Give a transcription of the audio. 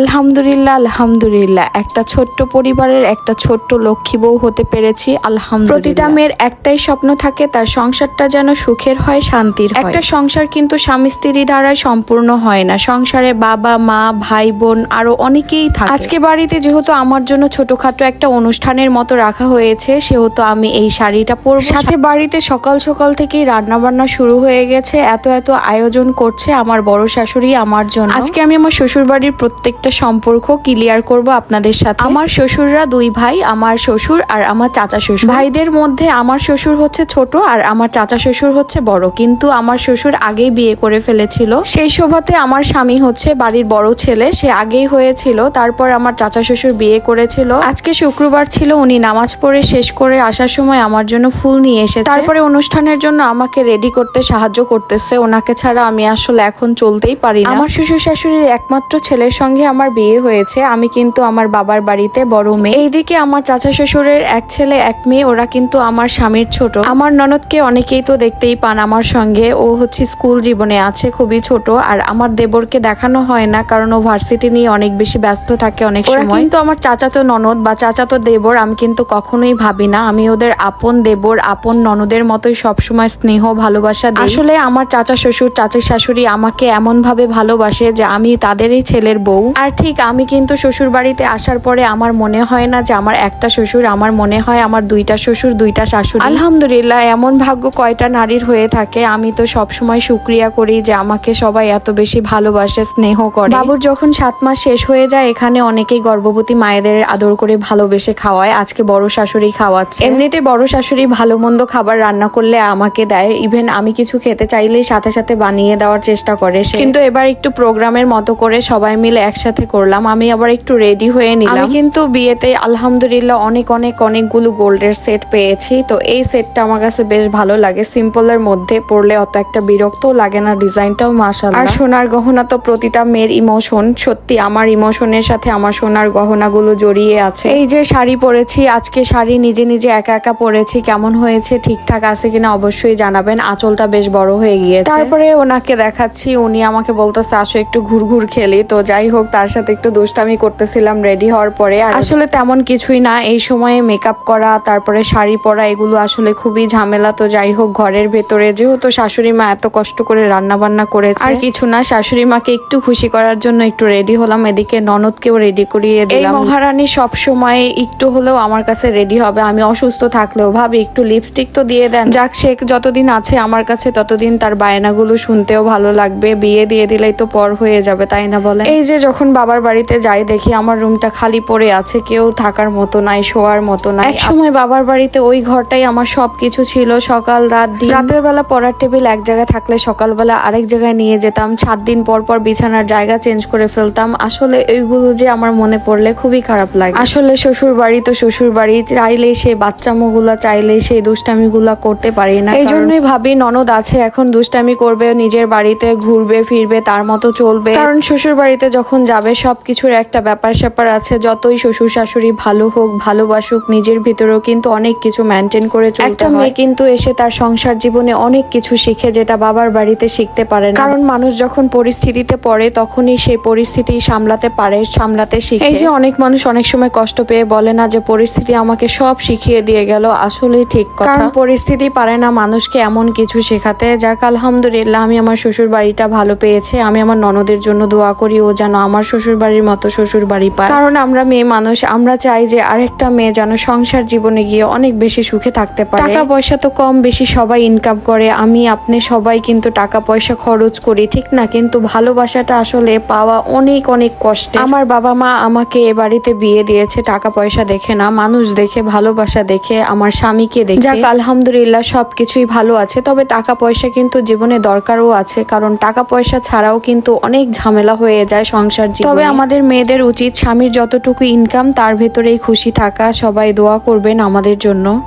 আলহামদুলিল্লাহ আলহামদুলিল্লাহ। একটা ছোট্ট পরিবারের একটা ছোট্ট লক্ষ্মী বউ হতে পেরেছি আলহামদুলিল্লাহ। প্রতিটা মেয়ের একটাই স্বপ্ন থাকে তার সংসারটা যেন সুখের হয় শান্তির হয়। একটা সংসার কিন্তু স্বামী স্ত্রী দ্বারা সম্পূর্ণ হয় না। সংসারে বাবা মা ভাই বোন আরও অনেকেই থাকে। আজকে বাড়িতে যেহেতু আমার জন্য ছোটখাটো একটা অনুষ্ঠানের মতো রাখা হয়েছে সেহেতু আমি এই শাড়িটা পরবো। সাথে বাড়িতে সকাল সকাল থেকেই রান্না বান্না শুরু হয়ে গেছে এত এত আয়োজন করছে আমার বড় শাশুড়ি আমার জন্য। আজকে আমি আমার শ্বশুর বাড়ির প্রত্যেকটা সম্পর্ক ক্লিয়ার করব আপনাদের সাথে। আমার শ্বশুররা দুই ভাই আমার শ্বশুর আর আমার চাচা শ্বশুর। ভাইদের মধ্যে আমার শ্বশুর হচ্ছে ছোট আর আমার চাচা শ্বশুর হচ্ছে বড়। কিন্তু আমার শ্বশুর আগেই বিয়ে করে ফেলেছিল। সেই শোভাতে আমার স্বামী হচ্ছে বাড়ির বড় ছেলে। সে আগেই হয়েছিল। তারপর আমার চাচা শ্বশুর বিয়ে করেছিল। আজকে শুক্রবার ছিল উনি নামাজ পড়ে শেষ করে আসার সময় আমার জন্য ফুল নিয়ে এসেছে। তারপরে অনুষ্ঠানের জন্য আমাকে রেডি করতে সাহায্য করতেছে। ওনাকে ছাড়া আমি আসলে এখন চলতেই পারি না। আমার শ্বশুর শাশুড়ির একমাত্র ছেলের সঙ্গে আমার বিয়ে হয়েছে আমি কিন্তু আমার বাবার বাড়িতে বড় মেয়ে। এইদিকে আমার চাচা শ্বশুরের এক ছেলে এক মেয়ে ওরা কিন্তু আমার স্বামীর ছোট। আমার ননদকে অনেকেই তো দেখতেই পান আমার সঙ্গে। ও হচ্ছে স্কুল জীবনে আছে খুবই ছোট। আর আমার দেবরকে দেখানো হয় না কারণ ও ভার্সিটি নিয়ে অনেক বেশি ব্যস্ত থাকে অনেক সময়। কিন্তু আমার চাচাতো ননদ বা চাচাতো দেবর আমি কিন্তু কখনোই ভাবি না। আমি ওদের আপন দেবর আপন ননদের মতোই সবসময় স্নেহ ভালোবাসা আসলে আমার চাচা শ্বশুর চাচি শাশুড়ি আমাকে এমন ভাবে ভালোবাসে যে আমি তাদেরই ছেলের বউ। আর ঠিক আমি কিন্তু শ্বশুর বাড়িতে আসার পরে আমার মনে হয় না যে আমার একটা শ্বশুর, আমার মনে হয় আমার দুইটা শ্বশুর, দুইটা শাশুড়ি। আলহামদুলিল্লাহ, এমন ভাগ্য কয়টা নারীর হয়ে থাকে, আমি তো সবসময় শুক্রিয়া করি যে আমাকে সবাই এত বেশি ভালোবাসে, স্নেহ করে। বাবুর যখন সাত মাস শেষ হয়ে যায়, এখানে অনেকেই গর্ভবতী মায়েদের আদর করে ভালোবেসে খাওয়ায়, আজকে বড় শাশুড়ি খাওয়াচ্ছে। এমনিতে বড় শাশুড়ি ভালো মন্দ খাবার রান্না করলে আমাকে দেয়, ইভেন আমি কিছু খেতে চাইলেই সাথে সাথে বানিয়ে দেওয়ার চেষ্টা করে কিন্তু এবার একটু প্রোগ্রামের মতো করে সবাই মিলে একসাথে করলাম। আমি আবার একটু রেডি হয়ে নিলাম। আমি কিন্তু বিয়েতে আলহামদুলিল্লাহ অনেক অনেক অনেকগুলো গোল্ডের সেট পেয়েছি। তো এই সেটটা আমার কাছে বেশ ভালো লাগে। সিম্পলের মধ্যে পরলে অত একটা বিরক্তও লাগে না। ডিজাইনটাও মাসাল্লাহ আর সোনার গহনা তো প্রতিটা মেয়ের ইমোশন সত্যি আমার ইমোশনের সাথে আমার সোনার গহনাগুলো জড়িয়ে আছে। এই যে শাড়ি পরেছি আজকে শাড়ি নিজে নিজে একা একা পরেছি। কেমন হয়েছে ঠিকঠাক আছে কিনা অবশ্যই জানাবেন। আঁচলটা বেশ বড় হয়ে গিয়েছে। তারপরে ওনাকে দেখাচ্ছি। উনি আমাকে বলতেছে আসো একটু ঘুরঘুর খেলি। তো যাই হোক তার সাথে একটু দুষ্টামি করতেছিলাম রেডি হওয়ার পরে। আসলে তেমন কিছুই না এই সময়ে মেকআপ করা তারপরে শাড়ি পরা এগুলো আসলে খুবই ঝামেলা। তো যাই হোক ঘরের ভেতরে যেহেতু শাশুড়ি মা এত কষ্ট করে রান্না বান্না করেছে আর কিছু না শাশুড়ি মাকে একটু খুশি করার জন্য একটু রেডি হলাম। এদিকে ননদকেও রেডি করিয়ে দিলাম। মহারানী সব সময় একটু হলেও আমার কাছে রেডি হবে। আমি অসুস্থ থাকলেও ভাবি একটু লিপস্টিক তো দিয়ে দেন। যাক সে যতদিন আছে আমার কাছে ততদিন তার বায়নাগুলো শুনতেও ভালো লাগবে। বিয়ে দিয়ে দিলেই তো পর হয়ে যাবে তাই না বলে এই যে যখন বাবার বাড়িতে যাই দেখি আমার রুমটা খালি পড়ে আছে কেউ থাকার মতো নাই শোয়ার মতো নাই। এক সময় বাবার বাড়িতে ওই ঘরটাই আমার সবকিছু ছিল সকাল রাত দিন। রাতের বেলা পড়ার টেবিল এক জায়গায় থাকলে সকালবেলা আরেক জায়গায় নিয়ে যেতাম সাত দিন পর পর বিছানার জায়গা চেঞ্জ করে ফেলতাম। আসলে এইগুলো যে আমার মনে পড়লে খুবই খারাপ লাগে। আসলে শ্বশুর বাড়ি তো শ্বশুর বাড়ি চাইলেই সেই বাচ্চামোগুলা চাইলেই সেই দুষ্টামিগুলা করতে পারি না। এই জন্যই ভাবি ননদ আছে এখন দুষ্টামি করবে নিজের বাড়িতে ঘুরবে ফিরবে তার মতো চলবে। কারণ শ্বশুর বাড়িতে যখন যাবে সবকিছুর একটা ব্যাপার স্যাপার আছে যতই শ্বশুর শাশুড়ি ভালো হোক ভালোবাসুক নিজের ভিতরেও কিন্তু অনেক কিছু মেনটেন করে চলতে একটা মেয়ে কিন্তু এসে তার সংসার জীবনে অনেক কিছু শিখে যেটা বাবার বাড়িতে শিখতে পারে না। কারণ মানুষ যখন পরিস্থিতিতে পড়ে তখনই সেই পরিস্থিতি সামলাতে পারে সামলাতে শিখে। এই যে অনেক মানুষ অনেক সময় কষ্ট পেয়ে বলে না যে পরিস্থিতি আমাকে সব শিখিয়ে দিয়ে গেল আসলেই ঠিক কথা। কারণ পরিস্থিতি পারে না মানুষকে এমন কিছু শেখাতে। যাক আলহামদুলিল্লাহ আমি আমার শ্বশুর বাড়িটা ভালো পেয়েছে। আমি আমার ননদের জন্য দোয়া করি ও যেন আমার শ্বশুর বাড়ির মতো শ্বশুর বাড়ি পায়। কারণ আমরা মেয়ে মানুষ, আমরা চাই যে আরেকটা মেয়ে যেন সংসার জীবনে গিয়ে অনেক বেশি সুখে থাকতে পারে। টাকা পয়সা তো কম বেশি সবাই ইনকাম করে, আমি, আপনি সবাই কিন্তু টাকা পয়সা খরচ করি, ঠিক না? কিন্তু ভালোবাসাটা আসলে পাওয়া অনেক অনেক কষ্ট। আমার বাবা মা আমাকে এ বাড়িতে বিয়ে দিয়েছে, টাকা পয়সা দেখে না, মানুষ দেখে, ভালোবাসা দেখে, আমার স্বামীকে দেখে। যাক, আলহামদুলিল্লাহ সবকিছুই ভালো আছে, তবে টাকা পয়সা কিন্তু জীবনে দরকারও আছে, কারণ টাকা পয়সা ছাড়াও কিন্তু অনেক ঝামেলা হয়ে যায় সংসার তবে আমাদের মেয়েদের উচিত স্বামীর যতটুকু ইনকাম তার ভেতরেই খুশি থাকা। সবাই দোয়া করবেন আমাদের জন্য।